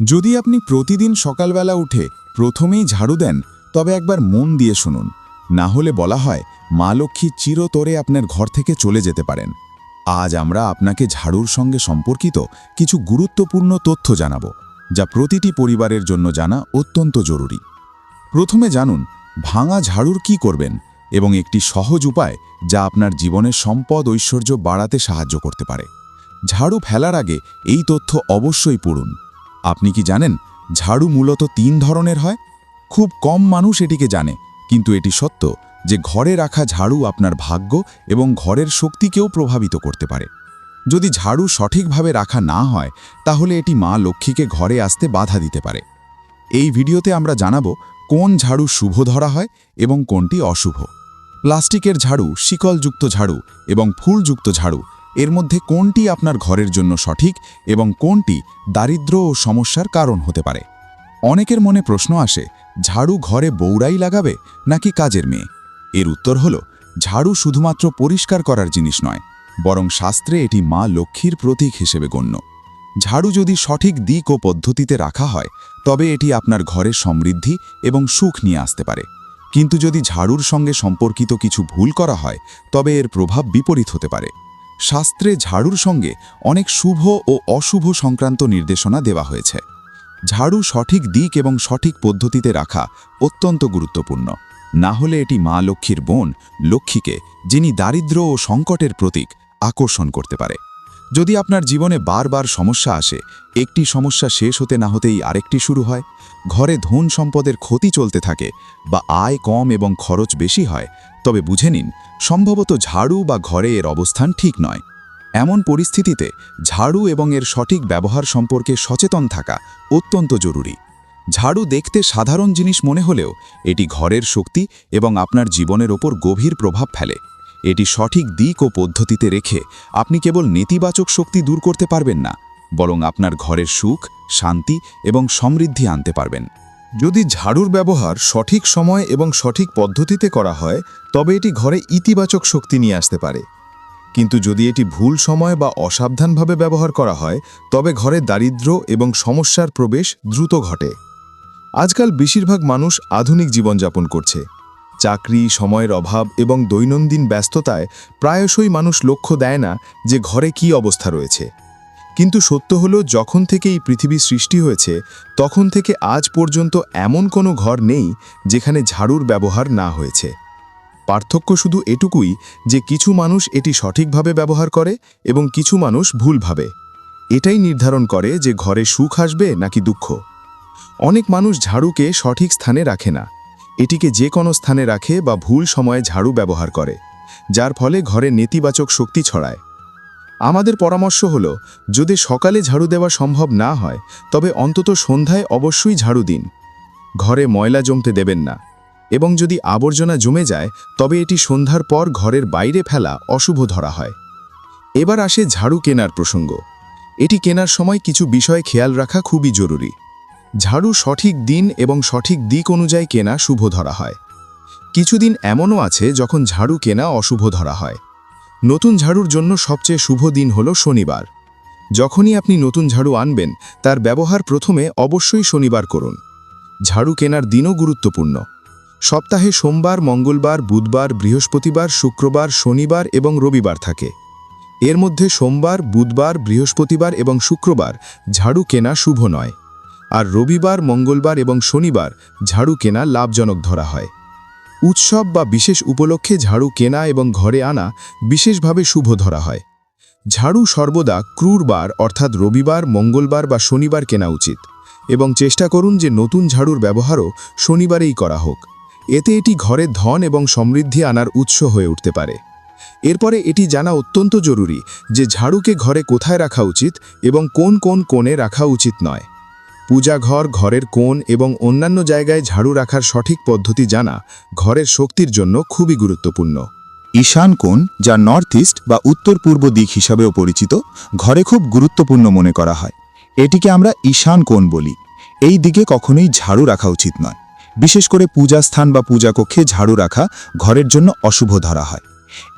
যদি আপনি প্রতিদিন সকালবেলা উঠে প্রথমেই ঝাড়ু দেন, তবে একবার মন দিয়ে শুনুন। না হলে বলা হয়, মা লক্ষ্মী চিরতরে আপনার ঘর থেকে চলে যেতে পারেন। আজ আমরা আপনাকে ঝাড়ুর সঙ্গে সম্পর্কিত কিছু গুরুত্বপূর্ণ তথ্য জানাব, যা প্রতিটি পরিবারের জন্য জানা অত্যন্ত জরুরি। প্রথমে জানুন, ভাঙা ঝাড়ুর কি করবেন এবং একটি সহজ উপায় যা আপনার জীবনের সম্পদ ঐশ্বর্য বাড়াতে সাহায্য করতে পারে। ঝাড়ু ফেলার আগে এই তথ্য অবশ্যই পড়ুন। আপনি কি জানেন, ঝাড়ু মূলত তিন ধরনের হয়? খুব কম মানুষ এটিকে জানে, কিন্তু এটি সত্য যে ঘরে রাখা ঝাড়ু আপনার ভাগ্য এবং ঘরের শক্তিকেও প্রভাবিত করতে পারে। যদি ঝাড়ু সঠিকভাবে রাখা না হয়, তাহলে এটি মা লক্ষ্মীকে ঘরে আসতে বাধা দিতে পারে। এই ভিডিওতে আমরা জানাব কোন ঝাড়ু শুভ ধরা হয় এবং কোনটি অশুভ। প্লাস্টিকের ঝাড়ু, শিকলযুক্ত ঝাড়ু এবং ফুলযুক্ত ঝাড়ু এর মধ্যে কোনটি আপনার ঘরের জন্য সঠিক এবং কোনটি দারিদ্র ও সমস্যার কারণ হতে পারে? অনেকের মনে প্রশ্ন আসে, ঝাড়ু ঘরে বৌড়াই লাগাবে নাকি কাজের মেয়ে? এর উত্তর হল, ঝাড়ু শুধুমাত্র পরিষ্কার করার জিনিস নয়, বরং শাস্ত্রে এটি মা লক্ষ্মীর প্রতীক হিসেবে গণ্য। ঝাড়ু যদি সঠিক দিক ও পদ্ধতিতে রাখা হয়, তবে এটি আপনার ঘরে সমৃদ্ধি এবং সুখ নিয়ে আসতে পারে। কিন্তু যদি ঝাড়ুর সঙ্গে সম্পর্কিত কিছু ভুল করা হয়, তবে এর প্রভাব বিপরীত হতে পারে। শাস্ত্রে ঝাড়ুর সঙ্গে অনেক শুভ ও অশুভ সংক্রান্ত নির্দেশনা দেওয়া হয়েছে। ঝাড়ু সঠিক দিক এবং সঠিক পদ্ধতিতে রাখা অত্যন্ত গুরুত্বপূর্ণ। না হলে এটি মা লক্ষ্মীর বোন, লক্ষ্মীকে, যিনি দারিদ্র ও সংকটের প্রতীক, আকর্ষণ করতে পারে। যদি আপনার জীবনে বারবার সমস্যা আসে, একটি সমস্যা শেষ হতে না হতেই আরেকটি শুরু হয়, ঘরে ধন সম্পদের ক্ষতি চলতে থাকে বা আয় কম এবং খরচ বেশি হয় তবে বুঝে নিন, সম্ভবত ঝাড়ু বা ঘরে এর অবস্থান ঠিক নয়। এমন পরিস্থিতিতে ঝাড়ু এবং এর সঠিক ব্যবহার সম্পর্কে সচেতন থাকা অত্যন্ত জরুরি। ঝাড়ু দেখতে সাধারণ জিনিস মনে হলেও এটি ঘরের শক্তি এবং আপনার জীবনের ওপর গভীর প্রভাব ফেলে। এটি সঠিক দিক ও পদ্ধতিতে রেখে আপনি কেবল নেতিবাচক শক্তি দূর করতে পারবেন না, বরং আপনার ঘরের সুখ, শান্তি এবং সমৃদ্ধি আনতে পারবেন। যদি ঝাড়ুর ব্যবহার সঠিক সময় এবং সঠিক পদ্ধতিতে করা হয়, তবে এটি ঘরে ইতিবাচক শক্তি নিয়ে আসতে পারে। কিন্তু যদি এটি ভুল সময় বা অসাবধানভাবে ব্যবহার করা হয়, তবে ঘরে দারিদ্র্য এবং সমস্যার প্রবেশ দ্রুত ঘটে। আজকাল বেশিরভাগ মানুষ আধুনিক জীবনযাপন করছে। চাকরি, সময়ের অভাব এবং দৈনন্দিন ব্যস্ততায় প্রায়শই মানুষ লক্ষ্য দেয় না যে ঘরে কি অবস্থা রয়েছে। কিন্তু সত্য হলো, যখন থেকে এই পৃথিবী সৃষ্টি হয়েছে, তখন থেকে আজ পর্যন্ত এমন কোনো ঘর নেই যেখানে ঝাড়ুর ব্যবহার না হয়েছে। পার্থক্য শুধু এটুকুই যে কিছু মানুষ এটি সঠিকভাবে ব্যবহার করে এবং কিছু মানুষ ভুলভাবে। এটাই নির্ধারণ করে যে ঘরে সুখ আসবে নাকি দুঃখ। অনেক মানুষ ঝাড়ুকে সঠিক স্থানে রাখে না। এটিকে যে কোনো স্থানে রাখে বা ভুল সময়ে ঝাড়ু ব্যবহার করে, যার ফলে ঘরে নেতিবাচক শক্তি ছড়ায়। আমাদের পরামর্শ হল, যদি সকালে ঝাড়ু দেওয়া সম্ভব না হয়, তবে অন্তত সন্ধ্যায় অবশ্যই ঝাড়ু দিন। ঘরে ময়লা জমতে দেবেন না। এবং যদি আবর্জনা জমে যায়, তবে এটি সন্ধ্যার পর ঘরের বাইরে ফেলা অশুভ ধরা হয়। এবার আসে ঝাড়ু কেনার প্রসঙ্গ। এটি কেনার সময় কিছু বিষয় খেয়াল রাখা খুবই জরুরি। ঝাড়ু সঠিক দিন এবং সঠিক দিক অনুযায়ী কেনা শুভ ধরা হয়। কিছুদিন এমনও আছে যখন ঝাড়ু কেনা অশুভ ধরা হয়। নতুন ঝাড়ুর জন্য সবচেয়ে শুভ দিন হল শনিবার। যখনই আপনি নতুন ঝাড়ু আনবেন, তার ব্যবহার প্রথমে অবশ্যই শনিবার করুন। ঝাড়ু কেনার দিনও গুরুত্বপূর্ণ। সপ্তাহে সোমবার, মঙ্গলবার, বুধবার, বৃহস্পতিবার, শুক্রবার, শনিবার এবং রবিবার থাকে। এর মধ্যে সোমবার, বুধবার, বৃহস্পতিবার এবং শুক্রবার ঝাড়ু কেনা শুভ নয়। আর রবিবার, মঙ্গলবার এবং শনিবার ঝাড়ু কেনা লাভজনক ধরা হয়। উৎসব বা বিশেষ উপলক্ষে ঝাড়ু কেনা এবং ঘরে আনা বিশেষভাবে শুভ ধরা হয়। ঝাড়ু সর্বদা ক্রুরবার অর্থাৎ রবিবার, মঙ্গলবার বা শনিবার কেনা উচিত এবং চেষ্টা করুন যে নতুন ঝাড়ুর ব্যবহারও শনিবারেই করা হোক। এতে এটি ঘরে ধন এবং সমৃদ্ধি আনার উৎস হয়ে উঠতে পারে। এরপরে এটি জানা অত্যন্ত জরুরি যে ঝাড়ুকে ঘরে কোথায় রাখা উচিত এবং কোন কোন কোণে রাখা উচিত নয়। পূজাঘর, ঘরের কোণ এবং অন্যান্য জায়গায় ঝাড়ু রাখার সঠিক পদ্ধতি জানা ঘরের শক্তির জন্য খুবই গুরুত্বপূর্ণ। ঈশান কোণ, যা নর্থ ইস্ট বা উত্তর পূর্ব দিক হিসাবেও পরিচিত, ঘরে খুব গুরুত্বপূর্ণ মনে করা হয়। এটিকে আমরা ঈশান কোণ বলি। এই দিকে কখনোই ঝাড়ু রাখা উচিত নয়। বিশেষ করে পূজা স্থান বা পূজাকক্ষে ঝাড়ু রাখা ঘরের জন্য অশুভ ধরা হয়।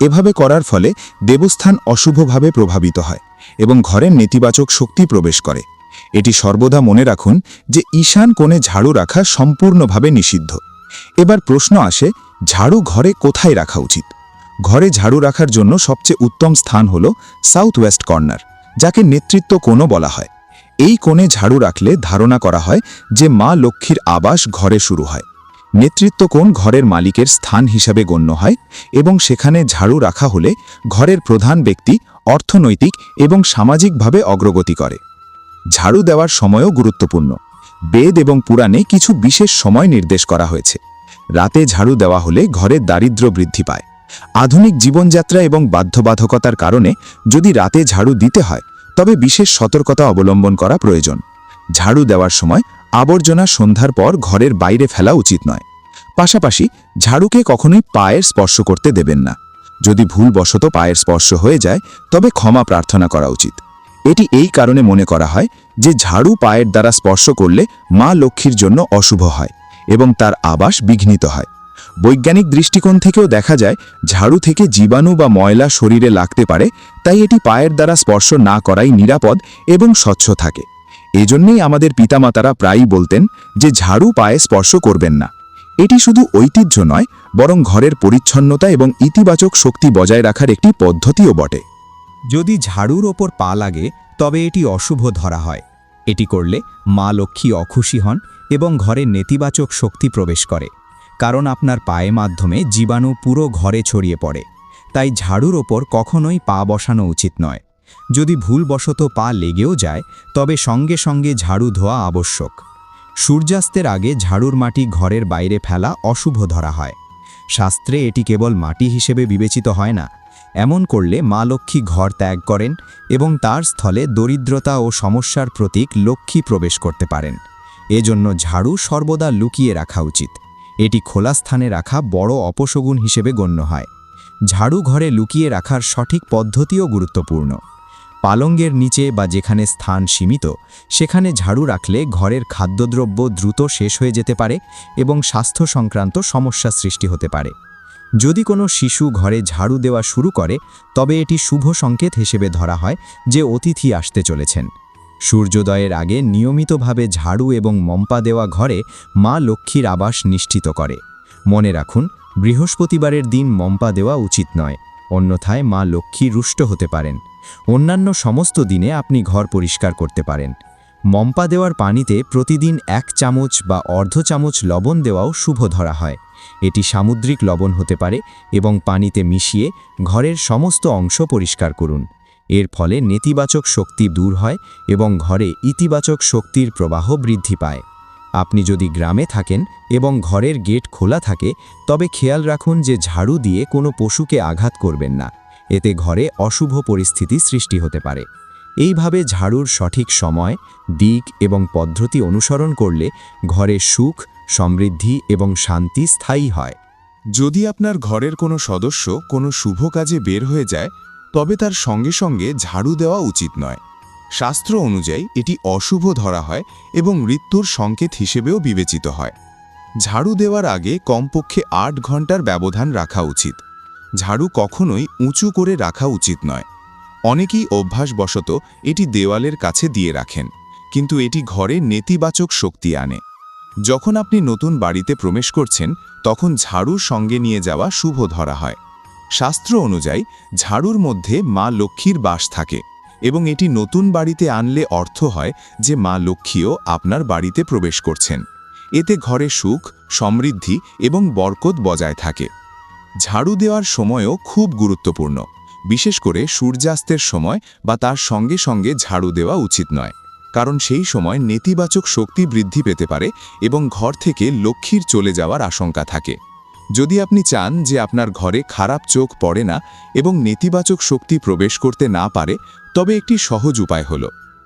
এভাবে করার ফলে দেবস্থান অশুভভাবে প্রভাবিত হয় এবং ঘরের নেতিবাচক শক্তি প্রবেশ করে। এটি সর্বদা মনে রাখুন যে ঈশান কোণে ঝাড়ু রাখা সম্পূর্ণভাবে নিষিদ্ধ। এবার প্রশ্ন আসে, ঝাড়ু ঘরে কোথায় রাখা উচিত? ঘরে ঝাড়ু রাখার জন্য সবচেয়ে উত্তম স্থান হল সাউথ ওয়েস্ট কর্নার যাকে নেতৃত্ব কোণও বলা হয়। এই কোণে ঝাড়ু রাখলে ধারণা করা হয় যে মা লক্ষ্মীর আবাস ঘরে শুরু হয়। নেতৃত্ব কোণ ঘরের মালিকের স্থান হিসাবে গণ্য হয় এবং সেখানে ঝাড়ু রাখা হলে ঘরের প্রধান ব্যক্তি অর্থনৈতিক এবং সামাজিকভাবে অগ্রগতি করে। ঝাড়ু দেওয়ার সময়ও গুরুত্বপূর্ণ। বেদ এবং পুরাণে কিছু বিশেষ সময় নির্দেশ করা হয়েছে। রাতে ঝাড়ু দেওয়া হলে ঘরের দারিদ্র্য বৃদ্ধি পায়। আধুনিক জীবনযাত্রা এবং বাধ্যবাধকতার কারণে যদি রাতে ঝাড়ু দিতে হয়, তবে বিশেষ সতর্কতা অবলম্বন করা প্রয়োজন। ঝাড়ু দেওয়ার সময় আবর্জনা সন্ধ্যার পর ঘরের বাইরে ফেলা উচিত নয়। পাশাপাশি ঝাড়ুকে কখনোই পায়ের স্পর্শ করতে দেবেন না। যদি ভুলবশত পায়ের স্পর্শ হয়ে যায়, তবে ক্ষমা প্রার্থনা করা উচিত। এটি এই কারণে মনে করা হয় যে ঝাড়ু পায়ের দ্বারা স্পর্শ করলে মা লক্ষ্মীর জন্য অশুভ হয় এবং তার আবাস বিঘ্নিত হয়। বৈজ্ঞানিক দৃষ্টিকোণ থেকেও দেখা যায়, ঝাড়ু থেকে জীবাণু বা ময়লা শরীরে লাগতে পারে, তাই এটি পায়ের দ্বারা স্পর্শ না করাই নিরাপদ এবং স্বচ্ছ থাকে। এজন্যই আমাদের পিতামাতারা প্রায়ই বলতেন যে ঝাড়ু পায়ে স্পর্শ করবেন না। এটি শুধু ঐতিহ্য নয়, বরং ঘরের পরিচ্ছন্নতা এবং ইতিবাচক শক্তি বজায় রাখার একটি পদ্ধতিও বটে। যদি ঝাড়ুর ওপর পা লাগে, তবে এটি অশুভ ধরা হয়। এটি করলে মা লক্ষ্মী অখুশি হন এবং ঘরে নেতিবাচক শক্তি প্রবেশ করে, কারণ আপনার পায়ে মাধ্যমে জীবাণু পুরো ঘরে ছড়িয়ে পড়ে। তাই ঝাড়ুর ওপর কখনোই পা বসানো উচিত নয়। যদি ভুলবশত পা লেগেও যায়, তবে সঙ্গে সঙ্গে ঝাড়ু ধোয়া আবশ্যক। সূর্যাস্তের আগে ঝাড়ুর মাটি ঘরের বাইরে ফেলা অশুভ ধরা হয়। শাস্ত্রে এটি কেবল মাটি হিসেবে বিবেচিত হয় না এমন করলে মা লক্ষ্মী ঘর ত্যাগ করেন এবং তার স্থলে দরিদ্রতা ও সমস্যার প্রতীক লক্ষ্মী প্রবেশ করতে পারেন। এজন্য ঝাড়ু সর্বদা লুকিয়ে রাখা উচিত। এটি খোলা স্থানে রাখা বড় অপশগুন হিসেবে গণ্য হয়। ঝাড়ু ঘরে লুকিয়ে রাখার সঠিক পদ্ধতিও গুরুত্বপূর্ণ। পালঙ্গের নিচে বা যেখানে স্থান সীমিত, সেখানে ঝাড়ু রাখলে ঘরের খাদ্যদ্রব্য দ্রুত শেষ হয়ে যেতে পারে এবং স্বাস্থ্য সংক্রান্ত সমস্যা সৃষ্টি হতে পারে। যদি কোনো শিশু ঘরে ঝাড়ু দেওয়া শুরু করে, তবে এটি শুভ সংকেত হিসেবে ধরা হয় যে অতিথি আসতে চলেছেন। সূর্যোদয়ের আগে নিয়মিতভাবে ঝাড়ু এবং মম্পা দেওয়া ঘরে মা লক্ষ্মীর আবাস নিশ্চিত করে। মনে রাখুন, বৃহস্পতিবারের দিন মম্পা দেওয়া উচিত নয়, অন্যথায় মা লক্ষ্মী রুষ্ট হতে পারেন। অন্যান্য সমস্ত দিনে আপনি ঘর পরিষ্কার করতে পারেন। মম্পা দেওয়ার পানিতে প্রতিদিন এক চামচ বা অর্ধ চামচ লবণ দেওয়াও শুভ ধরা হয়। এটি সামুদ্রিক লবণ হতে পারে এবং পানিতে মিশিয়ে ঘরের সমস্ত অংশ পরিষ্কার করুন। এর ফলে নেতিবাচক শক্তি দূর হয় এবং ঘরে ইতিবাচক শক্তির প্রবাহ বৃদ্ধি পায়। আপনি যদি গ্রামে থাকেন এবং ঘরের গেট খোলা থাকে, তবে খেয়াল রাখুন যে ঝাড়ু দিয়ে কোনো পশুকে আঘাত করবেন না। এতে ঘরে অশুভ পরিস্থিতি সৃষ্টি হতে পারে। এইভাবে ঝাড়ুর সঠিক সময়, দিক এবং পদ্ধতি অনুসরণ করলে ঘরে সুখ সমৃদ্ধি এবং শান্তি স্থায়ী হয়। যদি আপনার ঘরের কোনো সদস্য কোনো শুভ কাজে বের হয়ে যায়, তবে তার সঙ্গে সঙ্গে ঝাড়ু দেওয়া উচিত নয়। শাস্ত্র অনুযায়ী এটি অশুভ ধরা হয় এবং মৃত্যুর সংকেত হিসেবেও বিবেচিত হয়। ঝাড়ু দেওয়ার আগে কমপক্ষে আট ঘণ্টার ব্যবধান রাখা উচিত। ঝাড়ু কখনোই উঁচু করে রাখা উচিত নয়। অনেকেই অভ্যাসবশত এটি দেওয়ালের কাছে দিয়ে রাখেন, কিন্তু এটি ঘরে নেতিবাচক শক্তি আনে। যখন আপনি নতুন বাড়িতে প্রবেশ করছেন, তখন ঝাড়ুর সঙ্গে নিয়ে যাওয়া শুভ ধরা হয়। শাস্ত্র অনুযায়ী, ঝাড়ুর মধ্যে মা লক্ষ্মীর বাস থাকে এবং এটি নতুন বাড়িতে আনলে অর্থ হয় যে মা লক্ষ্মীও আপনার বাড়িতে প্রবেশ করছেন। এতে ঘরে সুখ, সমৃদ্ধি এবং বরকত বজায় থাকে। ঝাড়ু দেওয়ার সময়ও খুব গুরুত্বপূর্ণ। বিশেষ করে সূর্যাস্তের সময় বা তার সঙ্গে সঙ্গে ঝাড়ু দেওয়া উচিত নয়। কারণ সেই সময় নেতিবাচক শক্তি বৃদ্ধি পেতে পারে এবং ঘর থেকে লক্ষ্মীর চলে যাওয়ার আশঙ্কা থাকে। যদি আপনি চান যে আপনার ঘরে খারাপ চোখ পড়ে না এবং নেতিবাচক শক্তি প্রবেশ করতে না পারে, তবে একটি সহজ উপায় হল।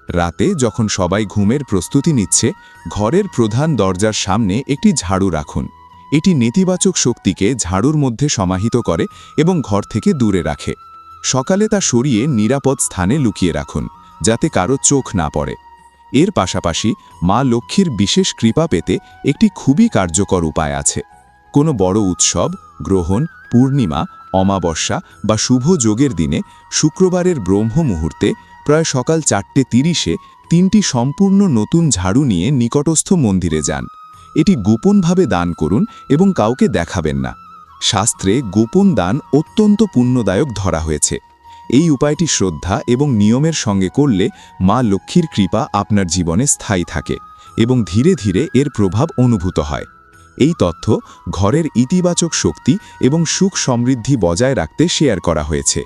রাতে যখন সবাই ঘুমের প্রস্তুতি নিচ্ছে, ঘরের প্রধান দরজার সামনে একটি ঝাড়ু রাখুন। এটি নেতিবাচক শক্তিকে ঝাড়ুর মধ্যে সমাহিত করে এবং ঘর থেকে দূরে রাখে। সকালে তা সরিয়ে নিরাপদ স্থানে লুকিয়ে রাখুন, যাতে কারও চোখ না পড়ে। এর পাশাপাশি মা লক্ষ্মীর বিশেষ কৃপা পেতে একটি খুবই কার্যকর উপায় আছে। কোনো বড় উৎসব, গ্রহণ, পূর্ণিমা, অমাবস্যা বা শুভ যোগের দিনে শুক্রবারের ব্রহ্ম মুহূর্তে প্রায় সকাল চারটে তিরিশে তিনটি সম্পূর্ণ নতুন ঝাড়ু নিয়ে নিকটস্থ মন্দিরে যান। এটি গোপনভাবে দান করুন এবং কাউকে দেখাবেন না। শাস্ত্রে গোপন দান অত্যন্ত পুণ্যদায়ক ধরা হয়েছে। এই উপায়টি শ্রদ্ধা এবং নিয়মের সঙ্গে করলে মা লক্ষ্মীর কৃপা আপনার জীবনে স্থায়ী থাকে এবং ধীরে ধীরে এর প্রভাব অনুভূত হয়। এই তথ্য ঘরের ইতিবাচক শক্তি এবং সুখ সমৃদ্ধি বজায় রাখতে শেয়ার করা হয়েছে।